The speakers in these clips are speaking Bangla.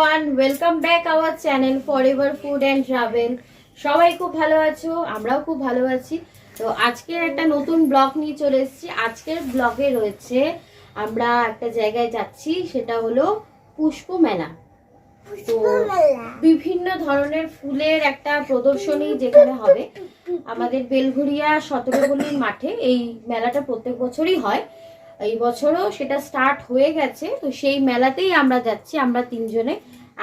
Everyone welcome back our channel for ever food and travel সবাই খুব ভালো আছো? আমরাও খুব ভালো আছি। তো আজকে একটা নতুন ব্লগ নিয়ে চলে এসেছি। আজকের ব্লগে রয়েছে আমরা একটা জায়গায় যাচ্ছি সেটা হলো পুষ্প মেলা। তো বিভিন্ন ধরনের ফুলের একটা প্রদর্শনী যেখানে হবে। আমাদের বেলঘুরিয়া সতেরো গলির মাঠে এই মেলাটা প্রত্যেক বছরই হয়। এই বছরও সেটা স্টার্ট হয়ে গেছে, তো সেই মেলাতেই আমরা যাচ্ছি। আমরা তিনজনে,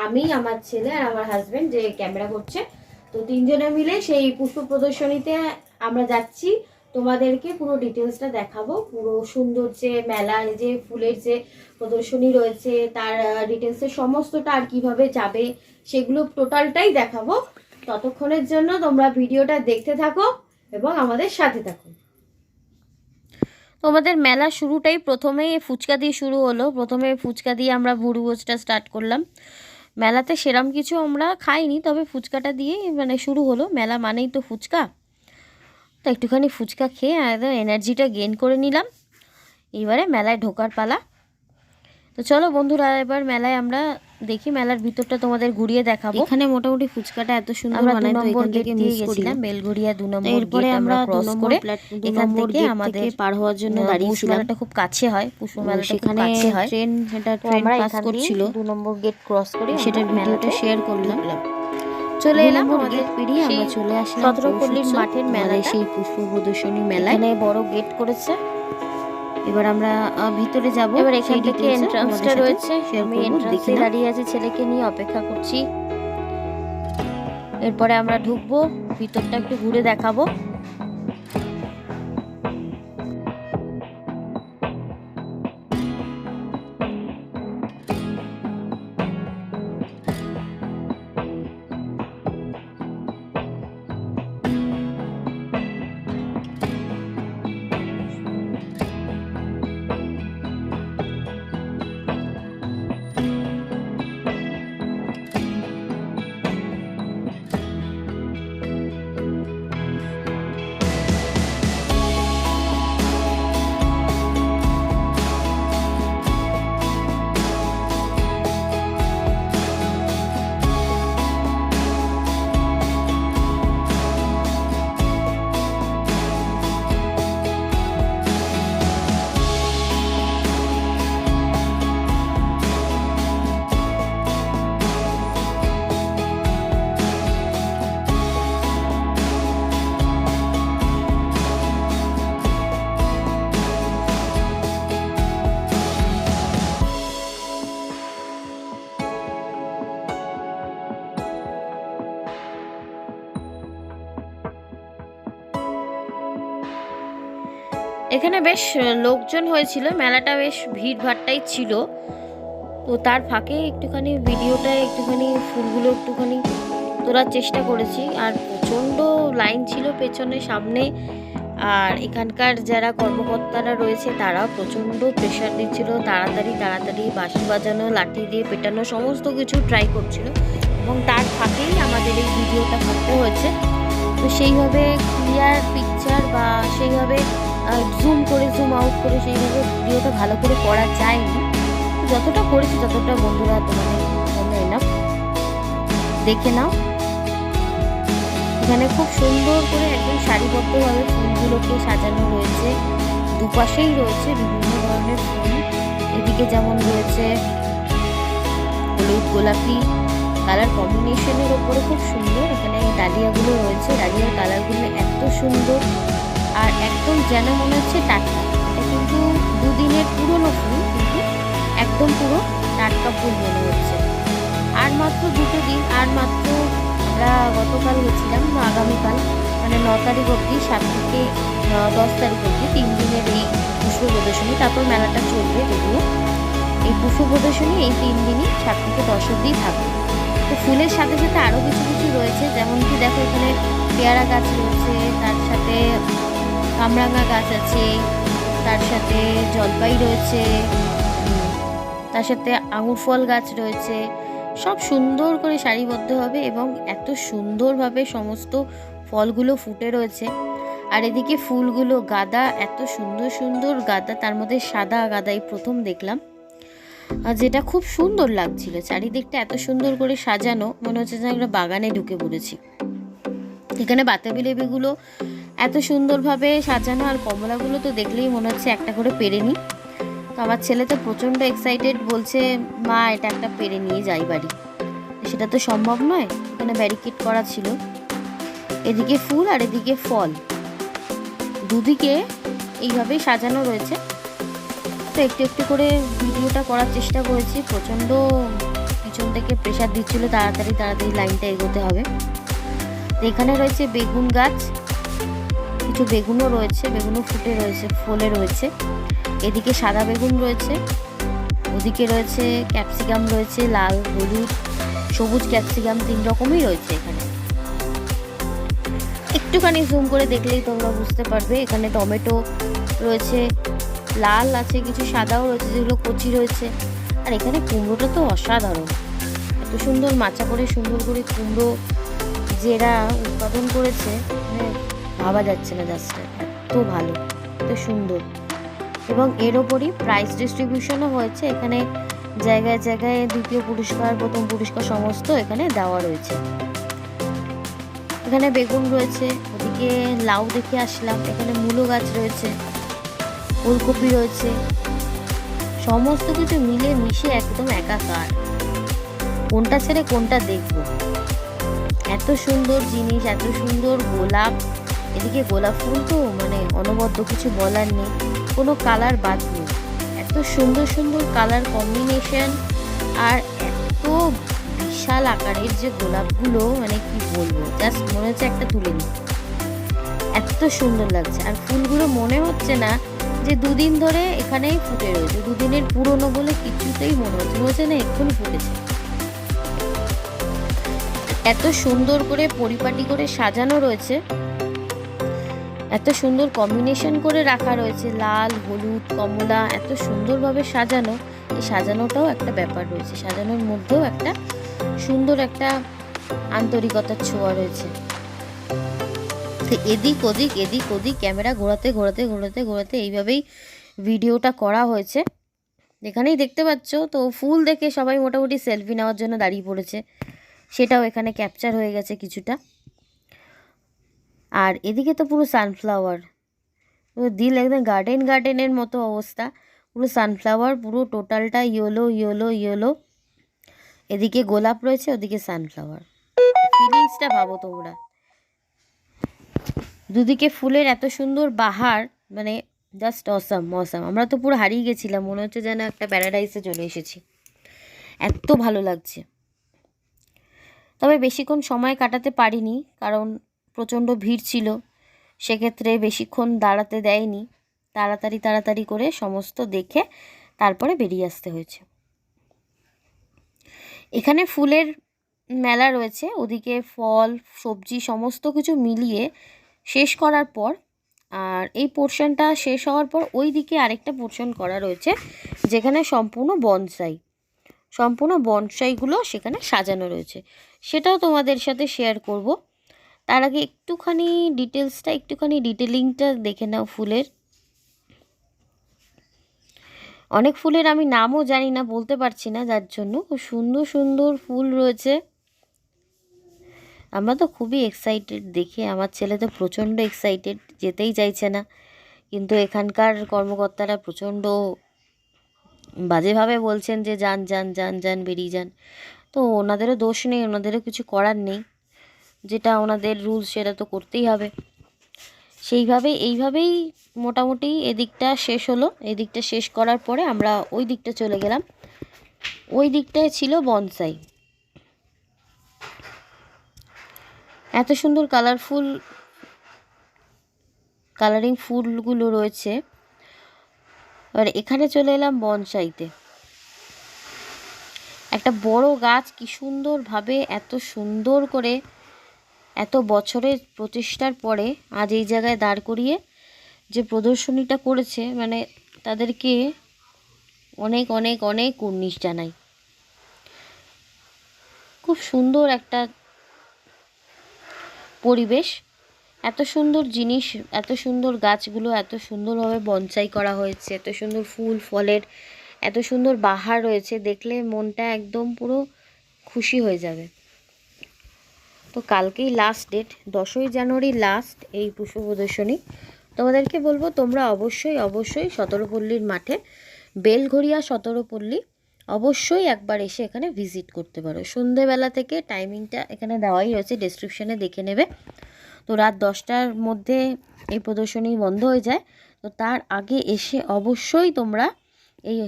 আমি, আমার ছেলে আর আমার হাজবেন্ড যে ক্যামেরা করছে। তো তিনজনে মিলে সেই পুষ্প প্রদর্শনীতে আমরা যাচ্ছি। তোমাদেরকে পুরো ডিটেলসটা দেখাবো। পুরো সুন্দর যে মেলার যে ফুলের যে প্রদর্শনী রয়েছে, তার ডিটেলসের সমস্তটা আর কীভাবে যাবে, সেগুলো টোটালটাই দেখাবো। ততক্ষণের জন্য তোমরা ভিডিওটা দেখতে থাকো এবং আমাদের সাথে থাকো। তোমাদের মেলা শুরুটাই প্রথমেই ফুচকা দিয়ে শুরু হলো। প্রথমে ফুচকা দিয়ে আমরা ভুরু ভোজটা স্টার্ট করলাম। মেলাতে সেরম কিছু আমরা খাইনি, তবে ফুচকাটা দিয়ে মানে শুরু হলো। মেলা মানেই তো ফুচকা। তো একটুখানি ফুচকা খেয়ে একদম এনার্জিটা গেন করে নিলাম। এবারে মেলায় ঢোকার পালা। তো চলো বন্ধুরা এবার মেলায় আমরা দেখি মেলার ভিতরটা তোমাদের ঘুরিয়ে দেখাবো। এখানে মোটামুটি ফুচকাটা এত সুন্দর বানায় তো এখান থেকে মিস করি। গেছিলাম বেলঘড়িয়া দু নম্বর এরপরে আমরা ক্রস করে এখান এখান থেকে আমাদের পার হওয়ার জন্য দাঁড়িয়েছিলাম। মেলাটা খুব কাছে হয় পুষ্প মেলাটা কাছে হয়। ট্রেন এটা ট্রেন পাস করছিল। দু নম্বর গেট ক্রস করে সেটার ভিডিওটা শেয়ার করলাম। চলে এলাম আমাদের পেরিয়ে আমরা চলে আসলাম সতেরো পল্লীর মাঠের মেলায় সেই পুষ্প প্রদর্শনী মেলায়। বড় গেট করেছে। এবার আমরা ভিতরে যাব। এবার এখান থেকে এন্ট্রান্সটা রয়েছে। আমি এন্ট্রান্সে দেখে দাঁড়িয়ে আছি ছেলেকে নিয়ে অপেক্ষা করছি। এরপরে আমরা ঢুকবো ভিতরটা একটু ঘুরে দেখাবো। এখানে বেশ লোকজন হয়েছিল। মেলাটা বেশ ভিড় ভাট্টাই ছিল। তো তার ফাঁকে একটুখানি ভিডিওটা একটুখানি, ফুলগুলো একটুখানি তোলার চেষ্টা করেছি। আর প্রচণ্ড লাইন ছিল পেছনে, সামনে। আর এখানকার যারা কর্মকর্তারা রয়েছে, তারাও প্রচণ্ড প্রেশার দিচ্ছিল। তাড়াতাড়ি তাড়াতাড়ি বাঁশি বাজানো, লাঠি দিয়ে পেটানো, সমস্ত কিছু ট্রাই করছিল। এবং তার ফাঁকেই আমাদের এই ভিডিওটা করতে হয়েছে। তো সেইভাবে ক্লিয়ার পিকচার বা সেইভাবে জুম করে জুম আউট করে সেইভাবে ভিডিওটা ভালো করে করা যায়নি। যতটা করেছি ততটা বন্ধুরা তোমাদের জন্য এনাফ দেখে নাও। এখানে খুব সুন্দর করে একদম সারিবদ্ধভাবে ফুলগুলোকে সাজানো রয়েছে। দুপাশেই রয়েছে বিভিন্ন ধরনের ফুল। এদিকে যেমন রয়েছে হলুদ, গোলাপি কালার কম্বিনেশনের ওপরে খুব সুন্দর। এখানে ডালিয়াগুলো রয়েছে। ডালিয়ার কালারগুলো এত সুন্দর। আর একদম যেন মনে হচ্ছে টাটকা। এটা কিন্তু দুদিনের পুরনো ফুল, কিন্তু একদম পুরো টাটকা ফুল মনে হচ্ছে। আর মাত্র দুটো দিন, আর মাত্র আমরা গতকাল গেছিলাম আগামীকাল মানে ন তারিখ অবধি, সাত থেকে দশ তারিখ অবধি তিন দিনের এই পুষ্প প্রদর্শনী, তারপর মেলাটা চলবে যদিও। এই পুষ্প প্রদর্শনী এই তিন দিনই সাত থেকে দশ অবধি থাকবে। তো ফুলের সাথে সাথে আরও কিছু কিছু রয়েছে, যেমন কি দেখো এখানে পেয়ারা গাছ রয়েছে, তার সাথে কামরাঙা গাছ আছে, তার সাথে জলপাই রয়েছে, তার সাথে আঙুর ফল গাছ রয়েছে, সব সুন্দর করে সারিবদ্ধভাবে এবং এত সুন্দরভাবে সমস্ত ফলগুলো ফুটে রয়েছে। আর এদিকে ফুলগুলো গাদা, এত সুন্দর সুন্দর গাদা, তার মধ্যে সাদা গাদাই প্রথম দেখলাম। যেটা খুব সুন্দর লাগছিল, চারিদিকটা এত সুন্দর করে সাজানো, মনে হচ্ছে যেন একটা বাগানে ঢুকে পড়েছি। এখানে বাতাবি লেবুগুলো এত সুন্দরভাবে সাজানো আর কমলাগুলো তো দেখলেই মনে হচ্ছে একটা করে পেরে নিই তো আমার ছেলে তো প্রচণ্ড এক্সাইটেড বলছে, মা, এটা একটা পেরে নিয়ে যাই বাড়ি। সেটা তো সম্ভব নয়, এখানে ব্যারিকেড করা ছিল। এদিকে ফুল আর এদিকে ফল। দুদিকে এইভাবেই সাজানো রয়েছে। তো একটু একটু করে ভিডিওটা করার চেষ্টা করেছি, প্রচণ্ড পিছন থেকে প্রেশার দিচ্ছিল, তাড়াতাড়ি তাড়াতাড়ি লাইনটা এগোতে হবে। এখানে রয়েছে বেগুন গাছ কিছু বেগুনও রয়েছে, বেগুনও ফুটে রয়েছে, ফলে রয়েছে। এদিকে সাদা বেগুন রয়েছে, ওদিকে রয়েছে ক্যাপসিকাম রয়েছে, লাল, হলুদ, সবুজ ক্যাপসিকাম, তিন রকমই রয়েছে এখানে। একটুখানি জুম করে দেখলেই তোমরা বুঝতে পারবে, এখানে টমেটো রয়েছে, লাল আছে, কিছু সাদাও রয়েছে, যেগুলো কচি রয়েছে। আর এখানে কুমড়োটা তো অসাধারণ। এত সুন্দর মাচা করে, সুন্দর করে কুমড়ো যে এরা উৎপাদন করেছে। ভাবা যাচ্ছে না জাস্ট এত ভালো, এত সুন্দর। এবং এর ওপরই প্রাইজ ডিস্ট্রিবিউশনও হয়েছে। এখানে জায়গায় জায়গায় দ্বিতীয় পুরস্কার, প্রথম পুরস্কার সমস্ত এখানে দেওয়া রয়েছে। এখানে বেগুন রয়েছে, ওদিকে লাউ দেখে আসলাম। এখানে মূলো গাছ রয়েছে, ফুলকপি রয়েছে। সমস্ত কিছু মিলে মিশে একদম একাকার। কোনটা ছেড়ে কোনটা দেখব? এত সুন্দর জিনিস, এত সুন্দর গোলাপ। এদিকে গোলাপ ফুল তো মানে অনবদ্য কিছু বলার নেই, কোনো কালার বাদ নেই। এত সুন্দর সুন্দর কালার কম্বিনেশন আর এত বিশাল আকারের যে গোলাপগুলো মানে কি বলব জাস্ট মনে হচ্ছে একটা তুলে নিই। এত সুন্দর লাগছে। আর ফুলগুলো মনে হচ্ছে না যে দুদিন ধরে এখানেই ফুটে রয়েছে, দুদিনের পুরনো বলে কিছুতেই মনে হচ্ছে হচ্ছে না এক্ষুনি ফুটেছে। এত সুন্দর করে পরিপাটি করে সাজানো রয়েছে। এত সুন্দর কম্বিনেশন করে রাখা রয়েছে, লাল, হলুদ, কমলা, এত সুন্দরভাবে সাজানো। এই সাজানোটাও একটা ব্যাপার রয়েছে, সাজানোর মধ্যেও একটা সুন্দর একটা আন্তরিকতার ছোঁয়া রয়েছে। তো এদিক ওদিক এদিক ওদিক, ক্যামেরা ঘোরাতে ঘোরাতে ঘোরাতে ঘোরাতে এইভাবেই ভিডিওটা করা হয়েছে। এখানেই দেখতে পাচ্ছ, তো ফুল দেখে সবাই মোটামুটি সেলফি নেওয়ার জন্য দাঁড়িয়ে পড়েছে। সেটাও এখানে ক্যাপচার হয়ে গেছে কিছুটা। আর এদিকে তো পুরো সানফ্লাওয়ার পুরো দিল একদম গার্ডেন গার্ডেনের মতো অবস্থা। পুরো সানফ্লাওয়ার পুরো টোটালটা ইয়েলো ইয়েলো ইয়েলো এদিকে গোলাপ রয়েছে, ওদিকে সানফ্লাওয়ার ফিলিংসটা ভাবো তোমরা। দুদিকে ফুলের এত সুন্দর বাহার মানে জাস্ট অসাম অসাম আমরা তো পুরো হারিয়ে গেছিলাম, মনে হচ্ছে যেন একটা প্যারাডাইসে চলে এসেছি। এত ভালো লাগছে। তবে বেশিক্ষণ সময় কাটাতে পারিনি, কারণ প্রচণ্ড ভিড় ছিল। সেক্ষেত্রে বেশিক্ষণ দাঁড়াতে দেয়নি। তাড়াতাড়ি তাড়াতাড়ি করে সমস্ত দেখে তারপরে বেরিয়ে আসতে হয়েছে। এখানে ফুলের মেলা রয়েছে। ওদিকে ফল, সবজি সমস্ত কিছু মিলিয়ে শেষ করার পর, আর এই পোর্শনটা শেষ হওয়ার পর ওই দিকে আরেকটা পোর্শন করা রয়েছে, যেখানে সম্পূর্ণ বনসাই। সম্পূর্ণ বনসাইগুলো সেখানে সাজানো রয়েছে। সেটাও তোমাদের সাথে শেয়ার করব। তার আগে একটুখানি ডিটেলসটা একটুখানি ডিটেলিংটা দেখে নাও ফুলের। অনেক ফুলের আমি নামও জানি না, বলতে পারছি না যার জন্য। খুব সুন্দর সুন্দর ফুল রয়েছে। আমরা তো খুবই এক্সাইটেড দেখে আমার ছেলে তো প্রচণ্ড এক্সাইটেড যেতেই চাইছে না। কিন্তু এখানকার কর্মকর্তারা প্রচণ্ড বাজেভাবে বলছেন যে, যান যান যান যান, বেরিয়ে যান। তো ওনাদেরও দোষ নেই, ওনাদেরও কিছু করার নেই। যেটা ওনাদের রুলস সেটা তো করতেই হবে। সেইভাবে, এইভাবেই মোটামুটি এদিকটা শেষ হলো। এদিকটা শেষ করার পরে আমরা ওই দিকটা চলে গেলাম। ওই দিকটায় ছিল বনসাই এত সুন্দর কালারফুল কালারিং ফুলগুলো রয়েছে। এবার এখানে চলে এলাম বনসাইতে একটা বড় গাছ, কি সুন্দরভাবে এত সুন্দর করে এত বছরের প্রচেষ্টার পরে আজ এই জায়গায় দাঁড় করিয়ে যে প্রদর্শনীটা করেছে মানে তাদেরকে অনেক অনেক অনেক উন্নিশ জানাই। খুব সুন্দর একটা পরিবেশ। এত সুন্দর জিনিস, এত সুন্দর গাছগুলো, এত সুন্দরভাবে বনসাই করা হয়েছে, এত সুন্দর ফুল, ফলের, এত সুন্দর বাহার রয়েছে, দেখলে মনটা একদম পুরো খুশি হয়ে যাবে। তো কালকেই লাস্ট ডেট দশই জানুয়ারি লাস্ট এই পুষ্প প্রদর্শনী। তোমাদেরকে বলব, তোমরা অবশ্যই অবশ্যই সতেরোপল্লীর মাঠে, বেলঘড়িয়া সতেরোপল্লী অবশ্যই একবার এসে এখানে ভিজিট করতে পারো। সন্ধেবেলা থেকে টাইমিংটা এখানে দেওয়াই রয়েছে ডেসক্রিপশানে দেখে নেবে। তো রাত দশটার মধ্যে এই প্রদর্শনী বন্ধ হয়ে যায়। তো তার আগে এসে অবশ্যই তোমরা এই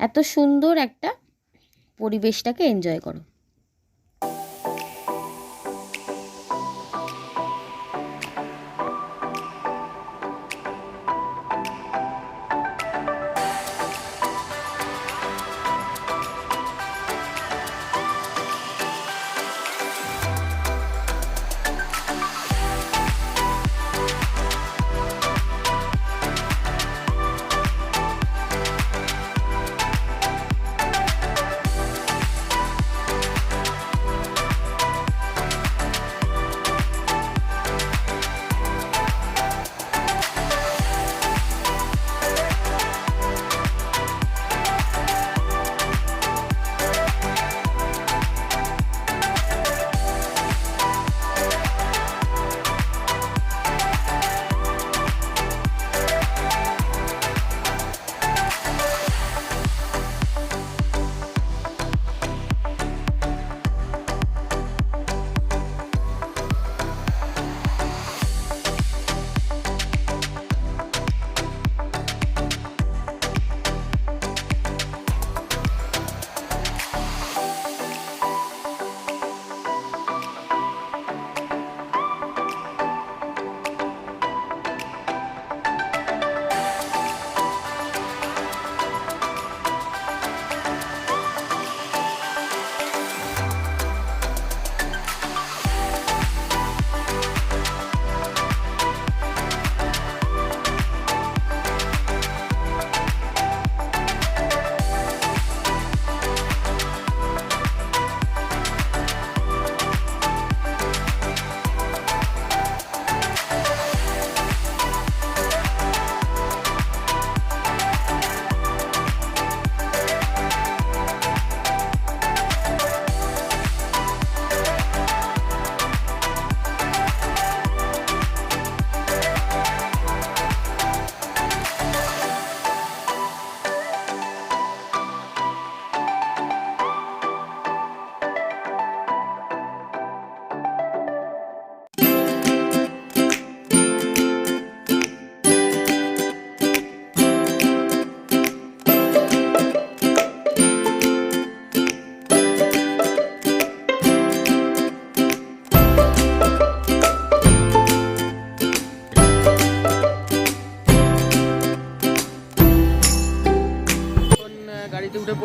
এত সুন্দর একটা পরিবেশটাকে এনজয় করো।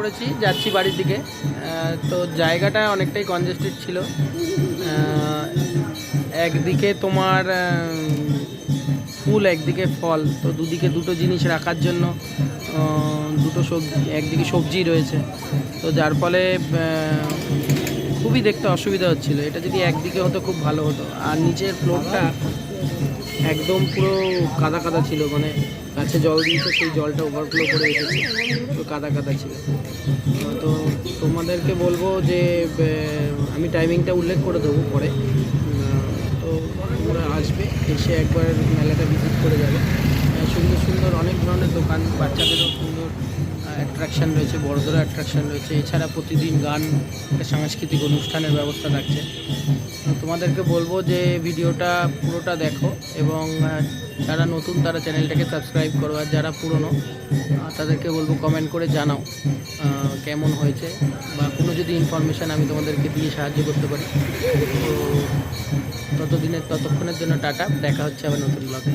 পড়েছি যাচ্ছি বাড়ির দিকে। তো জায়গাটা অনেকটাই কনজেস্টেড ছিল। একদিকে তোমার ফুল, একদিকে ফল। তো দুদিকে দুটো জিনিস রাখার জন্য দুটো সবজি, একদিকে সবজি রয়েছে। তো যার ফলে খুবই দেখতে অসুবিধা হচ্ছিল। এটা যদি একদিকে হতো, খুব ভালো হতো। আর নিচের ফ্লোরটা একদম পুরো কাদা কাদা ছিল। মানে গাছে জল দিয়েছে, সেই জলটা ওভারফ্লো করে এসেছে তো কাদা কাদা ছিল। তো তোমাদেরকে বলব যে আমি টাইমিংটা উল্লেখ করে দেবো পরে। তো ওরা আসবে, এসে একবার মেলাটা ভিজিট করে যাবে। সুন্দর সুন্দর অনেক ধরনের দোকান, বাচ্চাদেরও সুন্দর অ্যাট্রাকশান রয়েছে বড়দেরও অ্যাট্রাকশান রয়েছে। এছাড়া প্রতিদিন গান, একটা সাংস্কৃতিক অনুষ্ঠানের ব্যবস্থা থাকছে। তোমাদেরকে বলব যে ভিডিওটা পুরোটা দেখো এবং যারা নতুন তারা চ্যানেলটাকে সাবস্ক্রাইব করো। আর যারা পুরনো তাদেরকে বলব কমেন্ট করে জানাও কেমন হয়েছে বা কোনো যদি ইনফরমেশান আমি তোমাদেরকে দিয়ে সাহায্য করতে পারি। তো ততদিনের, ততক্ষণের জন্য টাটা। দেখা হচ্ছে আবার নতুন ব্লগে